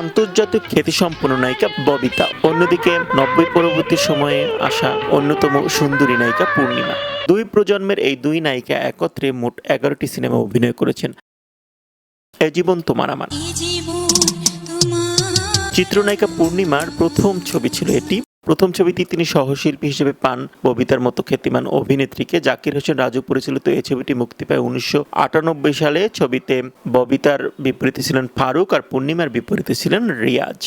আন্তর্জাতিক খ্যাতিসম্পন্ন নায়িকা ববিতা। অন্যদিকে নব্বই পরবর্তী সময়ে আসা অন্যতম সুন্দরী নায়িকা পূর্ণিমা। দুই প্রজন্মের এই দুই নায়িকা একত্রে মোট এগারোটি সিনেমা অভিনয় করেছেন। এ জীবন তোমার আমার। চিত্রনায়িকা পূর্ণিমার প্রথম ছবি ছিল এটি। প্রথম ছবিটি তিনি সহশিল্পী হিসেবে পান ববিতার মতো খ্যাতিমান অভিনেত্রীকে। জাকির হোসেন রাজু পরিচালিত এই ছবিটি মুক্তি পায় উনিশশো আটানব্বই সালে। ছবিতে ববিতার বিপরীতে ছিলেন ফারুক আর পূর্ণিমার বিপরীতে ছিলেন রিয়াজ।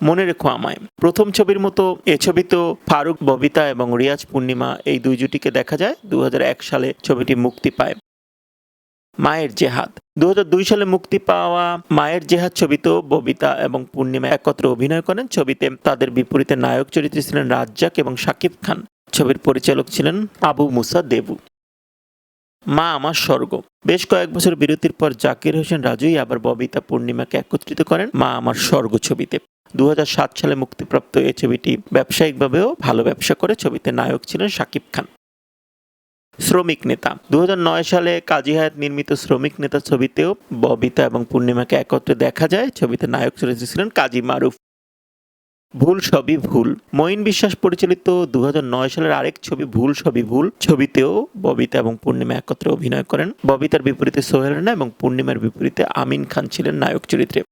মনে রেখো আমায়, প্রথম ছবির মতো এ ছবি তো ফারুক, ববিতা এবং রিয়াজ পূর্ণিমা এই দুই জুটিকে দেখা যায়। দু হাজার এক সালে ছবিটি মুক্তি পায়। মায়ের জেহাদ। দু হাজার দুই সালে মুক্তি পাওয়া মায়ের জেহাদ ছবিতেও ববিতা এবং পূর্ণিমা একত্রে অভিনয় করেন। ছবিতে তাদের বিপরীতে নায়ক চরিত্রে ছিলেন রাজ্জাক এবং শাকিব খান। ছবির পরিচালক ছিলেন আবু মুসা দেবু। মা আমার স্বর্গ। বেশ কয়েক বছর বিরতির পর জাকির হোসেন রাজুই আবার ববিতা পূর্ণিমাকে একত্রিত করেন মা আমার স্বর্গ ছবিতে। দু হাজার সাত সালে মুক্তিপ্রাপ্ত এই ছবিটি ব্যবসায়িকভাবেও ভালো ব্যবসা করে। ছবিতে নায়ক ছিলেন শাকিব খান। শ্রমিক নেতা। দু হাজার নয় সালে কাজী হায়াত নির্মিত শ্রমিক নেতা ছবিতেও ববিতা এবং পূর্ণিমাকে একত্রে দেখা যায়। ছবিতে নায়ক চরিত্রে ছিলেন কাজী মারুফ। ভুল সবই ভুল। মঈন বিশ্বাস পরিচালিত দু হাজার নয় সালের আরেক ছবি ভুল সবই ভুল ছবিতেও ববিতা এবং পূর্ণিমা একত্রে অভিনয় করেন। ববিতার বিপরীতে সোহেল রানা এবং পূর্ণিমার বিপরীতে আমিন খান ছিলেন নায়ক চরিত্রে।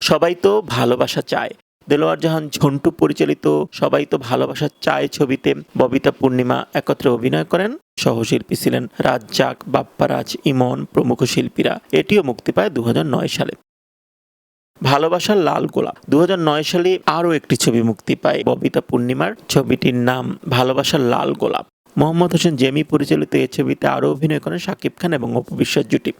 সবাই তো ভালোবাসা চায়। দেলোয়ার জাহান ঝন্টু পরিচালিত সবাই তো ভালোবাসা চায় ছবিতে ববিতা পূর্ণিমা একত্রে অভিনয় করেন। সহশিল্পী ছিলেন রাজ্জাক বাপ্পারাজ, ইমন প্রমুখ শিল্পীরা। এটিও মুক্তি পায় দু হাজার নয় সালে। ভালোবাসার লাল গোলাপ দু হাজার নয় সালে আরও একটি ছবি মুক্তি পায় ববিতা পূর্ণিমার। ছবিটির নাম ভালোবাসার লাল গোলাপ। মোহাম্মদ হোসেন জেমি পরিচালিত এই ছবিতে আরও অভিনয় করেন শাকিব খান এবং অপবিশ্বাস জুটি।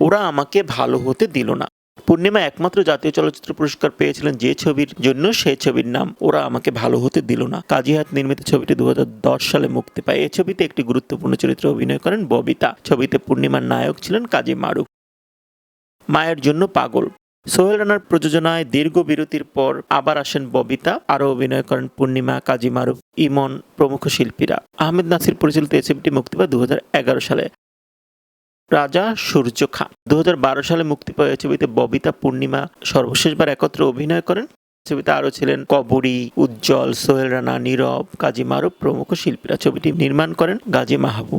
ওরা আমাকে ভালো হতে দিল না। পূর্ণিমা একমাত্র জাতীয় চলচ্চিত্র পুরস্কার পেয়েছিলেন যে ছবির জন্য সেই ছবির নাম ওরা আমাকে ভালো হতে দিল না। কাজী হাত নির্মিত ছবিটি দু হাজার দশ সালে মুক্তি পায়। এই ছবিতে একটি গুরুত্বপূর্ণ চরিত্রে অভিনয় করেন ববিতা। ছবিতে পূর্ণিমার নায়ক ছিলেন কাজী মারুফ। মায়ের জন্য পাগল। সোহেল রানার প্রযোজনায় দীর্ঘ বিরতির পর আবার আসেন ববিতা। আরও অভিনয় করেন পূর্ণিমা, কাজী মারুফ, ইমন প্রমুখ শিল্পীরা। আহমেদ নাসির পরিচালিত এই ছবিটি মুক্তি পায় দু হাজার এগারো সালে। রাজা সূর্য খান দু সালে মুক্তি পাওয়া ছবিতে ববিতা পূর্ণিমা সর্বশেষবার একত্রে অভিনয় করেন। ছবিতে আরও ছিলেন কবরী, উজ্জ্বল, সোহেল রানা, নীরব, কাজী মারুফ প্রমুখ শিল্পীরা। ছবিটি নির্মাণ করেন গাজী মাহবুব।